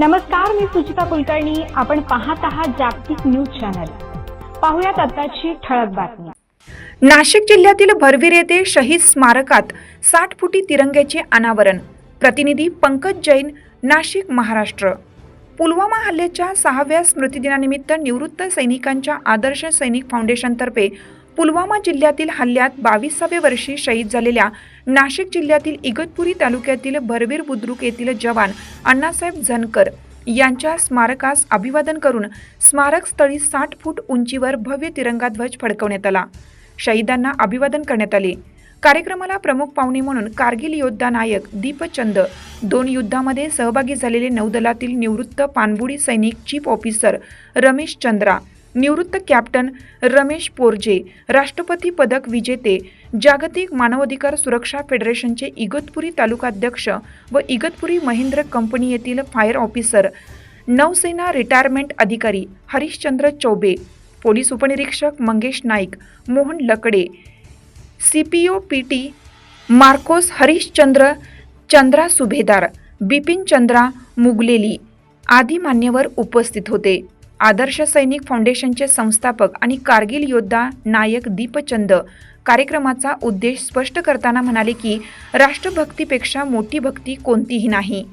नमस्कार मी सुचिता कुलकर्णी. आपण पाहत आहात जागतिक न्यूज चॅनल. पाहुयात आताची ठळक बातमी. नाशिक जिल्ह्यातील भरवीर येथे शहीद स्मारकात साठ फुटी तिरंग्याचे अनावरण. प्रतिनिधी पंकज जैन नाशिक महाराष्ट्र. पुलवामा हल्ल्याच्या सहाव्या स्मृतिदिनानिमित्त निवृत्त सैनिकांच्या आदर्श सैनिक फाउंडेशनतर्फे पुलवामा जिल्ह्यातील हल्ल्यात बावीसाव्या वर्षी शहीद झालेल्या नाशिक जिल्ह्यातील इगतपुरी तालुक्यातील भरवीर बुद्रुक येथील जवान अण्णासाहेब झनकर यांच्या स्मारकास अभिवादन करून स्मारकस्थळी साठ फूट उंचीवर भव्य तिरंगा ध्वज फडकवण्यात आला. शहीदांना अभिवादन करण्यात आले. कार्यक्रमाला प्रमुख पाहुणे म्हणून कारगिल योद्धा नायक दीपचंद दोन युद्धामध्ये सहभागी झालेले नौदलातील निवृत्त पाणबुडी सैनिक चीफ ऑफिसर रमेश चंद्रा निवृत्त कॅप्टन रमेश पोरजे राष्ट्रपती पदक विजेते जागतिक मानवाधिकार सुरक्षा फेडरेशनचे इगतपुरी तालुकाध्यक्ष व इगतपुरी महेंद्र कंपनी येथील फायर ऑफिसर नौसेना रिटायरमेंट अधिकारी हरिश्चंद्र चौबे पोलीस उपनिरीक्षक Mangesh Naik Mohan Lakde C P O P T Marcos Harishchandra Chandra सुभेदार बिपिन चंद्रा मुगलेली आदी मान्यवर उपस्थित होते. आदर्श सैनिक फाउंडेशनचे संस्थापक आणि कारगिल योद्धा नायक दीपचंद कार्यक्रमाचा उद्देश स्पष्ट करताना म्हणाले की राष्ट्रभक्तीपेक्षा मोठी भक्ती कोणतीही नाही.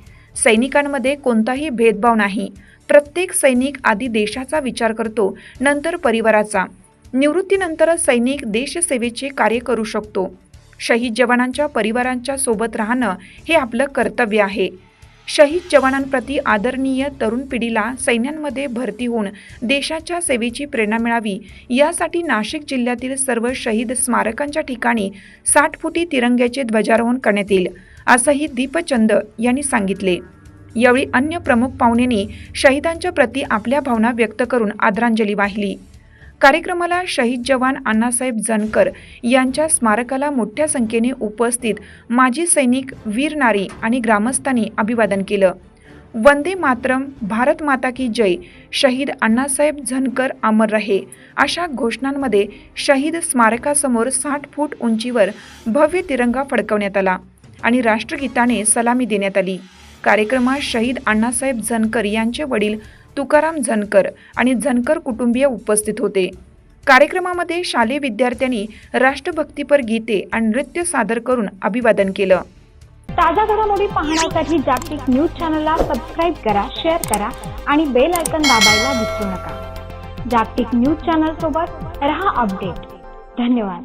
सैनिकांमध्ये कोणताही भेदभाव नाही. प्रत्येक सैनिक आधी देशाचा विचार करतो नंतर परिवाराचा. निवृत्तीनंतर सैनिक देशसेवेचे कार्य करू शकतो. शहीद जवानांच्या परिवारांच्या सोबत राहणं हे आपलं कर्तव्य आहे. शहीद जवानांप्रती आदरणीय तरुण पिढीला सैन्यांमध्ये भरती होऊन देशाच्या सेवेची प्रेरणा मिळावी. यासाठी नाशिक जिल्ह्यातील सर्व शहीद स्मारकांच्या ठिकाणी साठ फुटी तिरंग्याचे ध्वजारोहण करण्यात येईल असंही दीपचंद यांनी सांगितले. यावेळी अन्य प्रमुख पाहुण्यांनी शहीदांच्या प्रती आपल्या भावना व्यक्त करून आदरांजली वाहिली. कार्यक्रमाला शहीद जवान अण्णासाहेब जनकर यांच्या स्मारकाला मोठ्या संख्येने उपस्थित माजी सैनिक वीर नारी आणि ग्रामस्थांनी अभिवादन केलं. वंदे मातरम भारत माता की जय शहीद अण्णासाहेब झनकर अमर रहे अशा घोषणांमध्ये शहीद स्मारकासमोर साठ फूट उंचीवर भव्य तिरंगा फडकवण्यात आला आणि राष्ट्रगीताने सलामी देण्यात आली. कार्यक्रमात शहीद अण्णासाहेब झनकर यांचे वडील तुकाराम झनकर आणि झनकर कुटुंबीय उपस्थित होते. कार्यक्रमामध्ये शालेय विद्यार्थ्यांनी राष्ट्रभक्तीपर गीते आणि नृत्य सादर करून अभिवादन केलं. ताज्या घडामोडी पाहण्यासाठी जागतिक न्यूज चॅनलला सबस्क्राईब करा शेअर करा आणि बेल आयकन दाबायला विसरू नका. जागतिक न्यूज चॅनल सोबत रहा अपडेट. धन्यवाद.